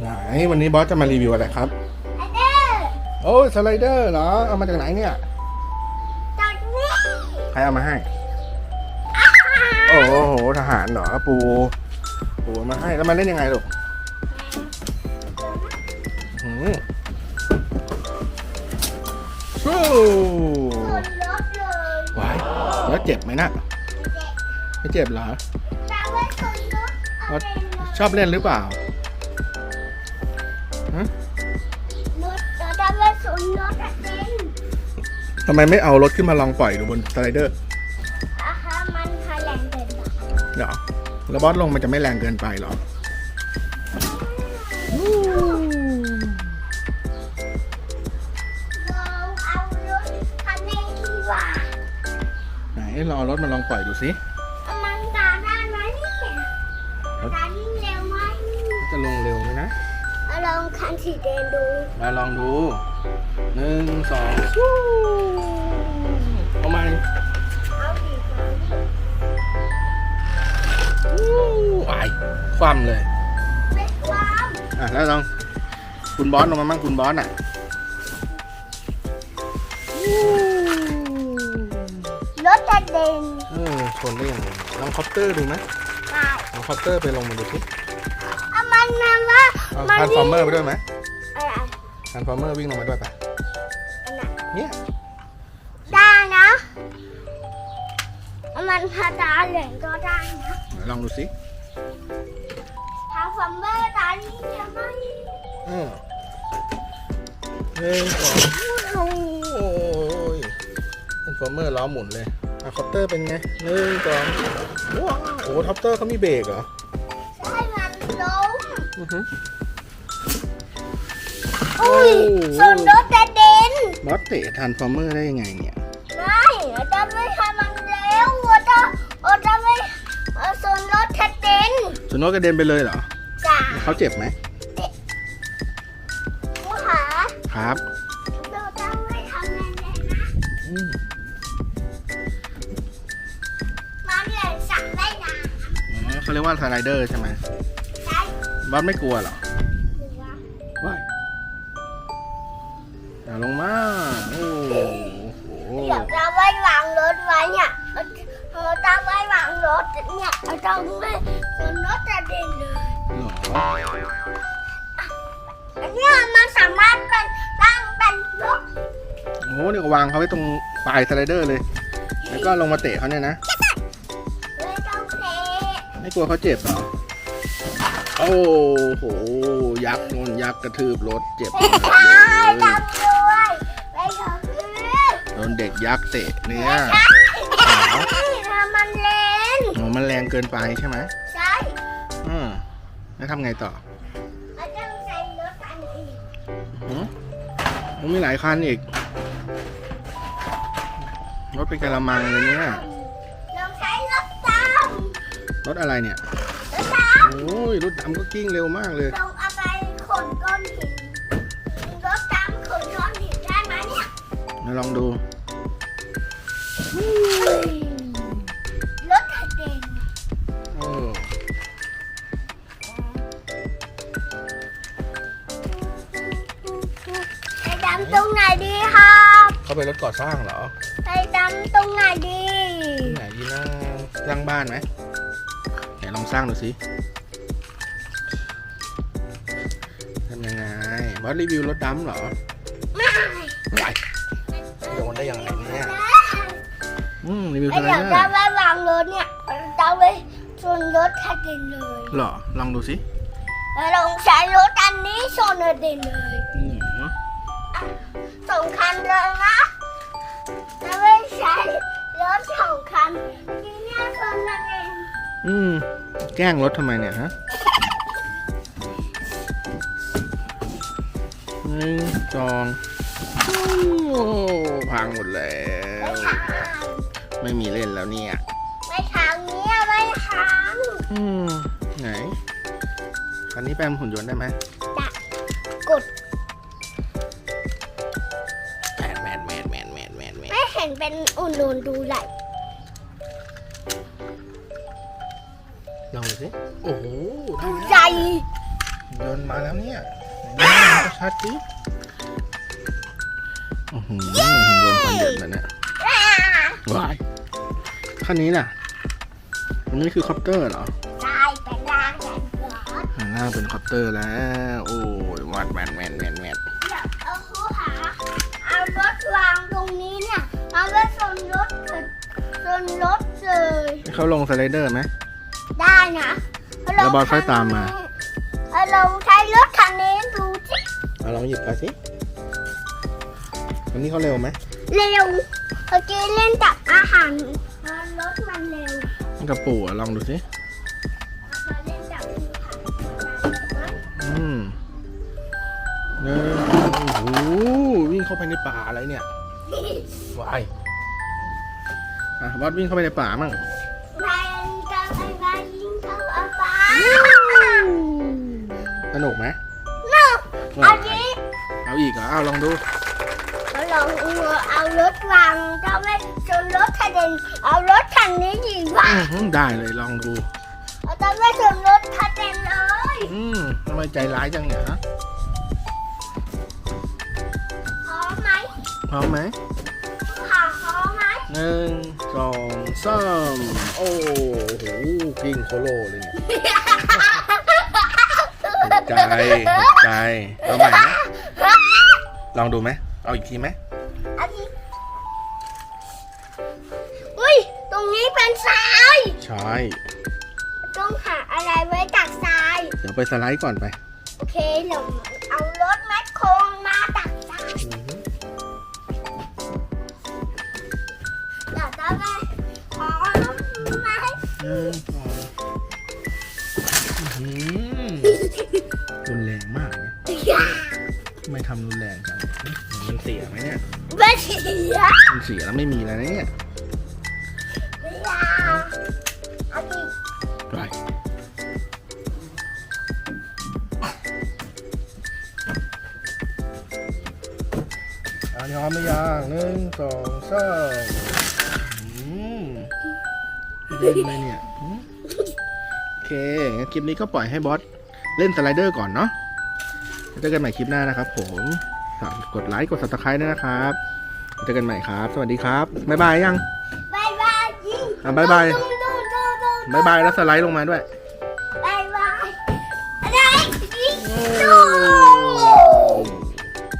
ไหนวันนี้บอสจะมารีวิวอะไรครับไอเด้อโอ้ยสไลเดอร์เหรอ เอามาจากไหนเนี่ย จากนี้ใครเอามาให้ โอ้โหทหารเหรอปู ปูเอามาให้แล้วมันเล่นยังไงลูกหืมชูบนรถเลยว้ายแล้วเจ็บไหมนะไม่เจ็บเหรอจะไว้บนรถเอาว่าเป็นรถชอบเล่นหรือเปล่าฮะ รถเราจะไว้บนรถอะเต้นทำไมไม่เอารถขึ้นมาลองปล่อยดูบนสไลเดอร์อาคามันพาแรงเกินไปเหรอแล้วบอสลงมันจะไม่แรงเกินไปเหรอลองเอารถคันนี้ดีกว่าไหนลองเอารถมาลองปล่อยดูสิเอามันตาได้ไหมเนี่ยตานี่เร็วไหมจะลงเร็วไหมนะ เอาลองคันสีแดงดูมาลองดูหนึ่งสองสู้เอาไหมเอาสีฟ้าวายคว่ำเลยไม่ความอะแล้วลองคุณบอสลงมามั่งคุณบอสอะรถจะเด่นเออชนได้ยังไงลองคอปเตอร์ดูไหมได้ลองคอปเตอร์ไปลงมาดูสิเอามันมาว่าเอามัน ทานฟอร์เมอร์ไปด้วยไหมอะไรทานฟอร์เมอร์วิ่งลงมาด้วยปะอันนั้นเนี่ยได้นะเอามันพาตาเหลืองก็ได้นะไหนลองดูสิทางฟัมเบอร์ตานี่ยังไม่เออหนึ่งสองโอ้ยทานฟอร์เมอร์ล้อหมุนเลยอะคอปเตอร์เป็นไงหนึ่งสองว้าวโอ้ท็อปเตอร์เขามีเบรกเหรอ ใช่มันล้ม อือฮึ อุ้ยโอ้ส่วนรถจะเด่นบอสเตะทานฟอร์เมอร์ได้ยังไงเนี่ยไม่เราจะไม่ทำมันแล้วเราจะเราจะไม่เอาส่วนรถจะเด่นสุนกกระเด็นไปเลยเหรอจ้าเขาเจ็บไหมผู้หาครับเราจะไม่ทำมันเลยนะอืมมันเหลืองสักได้นะอ๋อเขาเรียกว่าสไลเดอร์ใช่ไหมใช่บอสไม่กลัวเหรอ อย่าลงมาโอ้โหเดี๋ยวเราไว้วางรถไว้เนี่ยเราจะไว้วางรถเนี่ยเราจะไม่ส่วนรถจะเด่นเลยเหรออันเนี้ยมันสามารถเป็นตั้งเป็นรถโอ้โหนี่ก็วางเขาไว้ตรงปลายสไลเดอร์เลย แล้วก็ลงมาเตะเขาเนี่ยนะเลยต้องเพลไม่กลัวเขาเจ็บเหรอโอ้โหยักษ์นนยักษ์กระทืบรถเจ็บไม่มากใช่เลย นเด็กยักษ์เตะเนี่ยทำมันเล่นโอ้มันแรงเกินไปใช่ไหมใช่อืมแล้วทำไงต่อเราต้องใส่รถอันอื่นหือมันมีหลายคันอีก รถเป็นกะละมังเลยเนี่ยเราใช้รถตามรถอะไรเนี่ยรถตามโอ้ยรถดำก็กิ้งเร็วมากเลยลงเอาไปขนก้อนหินรถตามขนก้อนหินได้ไหมเนี่ยมาลองดู เขาเป็นรถก่อสร้างเหรอ ไปดำตรงไหนดีที่ไหนดีนะสร้างบ้านไหมไหนลองสร้างดูสิทำยังไงบอสรีวิวรถดำเหรอไม่ไหลโดนได้ยังไงเนี่ยอืมรีวิวไอสไลเดี๋ยวเดอจะร์ไปวางรถเนี่ยจะไปชนรถกระเด็นเลยเหรอลองดูสิแล้วลองใช้รถอันนี้ชนกระเด็นเลย อืม สองคันเลยนะจะไม่ใช้รถสองคันทีเนี้ยชนกระเด็นอืม แกล้งรถทำไมเนี่ยฮะหนึ่งสองโอ้พังหมดแล้ไม่วทางไม่มีเล่นแล้วเนี่ย ไม่ทางเนี้ยไม่ทางอืม ไหนคันนี้แปลงหุ่นยนต์ได้ไหมกด นแมนไม่เห็นเป็นอุ่นนนดูไหลลองดูสิโอ้โหดูได้ใจแล้วนต์มาแล้วเนี่ยไหนดูชัดสิอื้อหือหุ่นยนต์ฟันเหยินแบบเนี้ยวายคันนี้น่ะอันนี้คือคอปเตอร์เหรอตายเป็นร่างแห่งรถข้างหน้าเป็นคอปเตอร์แล้ว โอ้ยวัดแมนแมนแมนแม ส่วนรถเลยให้เขาลงสไลเดอร์ไหม ได้นะแล้วบอสค่อยตามมาเอาลองใช้รถคันนี้ดูสิเอาลองหยิบไปสิวันนี้เขาเร็วไหมเร็วเมื่อกี้เล่นจับอาหารรถมันเร็วกับปู่อะลองดูสิเราเล่นจับอาหารอืมเนยโอ้โหวิ่งเข้าไปในป่าอะไรเนี่ยวาย อะบอสวิ่งเข้าไปในป่ามั่งแรงกับไอ้ใบยิงเข้าอาฟ้าสนุกไหมน้องเอาดิเอาอีกเหรอเอาลองดูเราลองเอารถวางเจ้าแม่ชนรถคันเด่นเอารถคันนี้ดีกว่าอื้อหือได้เลยลองดูเอาเจ้าแม่ชนรถคันเด่นเลยอืมทำไมใจร้ายจังเนี่ยฮะพร้อมไหมพร้อมไหมค่ะพร้อมไหมหนึ่งสองสามโอ้โหกิ้งโคโลเลยเนี่ยถูกใจถูกใจเอาใหม่ไหมลองดูไหมเอาอีกทีไหมอันนี้อุ้ย ตรงนี้เป็นทราย ใช่ ต้องหาอะไรไว้ตักทราย เดี๋ยวไปสไลด์ก่อนไป โอเคเราเอารถแมคโคร รุนแรงมากนะทำไมทำรุนแรงจังมันเสียไหมเนี่ยไม่เสียมันเสียแล้วไม่มีแล้วนะเนี่ยเวลาเอาดิไปอันยอมหรือยังหนึ่งสองสาม เล่นเลยเนี่ยอืมโอเคงั้นคลิปนี้ก็ปล่อยให้บอสเล่นสไลเดอร์ก่อนเนาะเจอกันใหม่คลิปหน้านะครับ ผมฝากกดไลค์กด subscribe ด้วยนะครับเจอกันใหม่ครับ สวัสดีครับบ๊ายบายยังบายบายยิงอะบ๊ายบายดูดูดูดูบ๊ายบายแล้วสไลด์ลงมาด้วยบ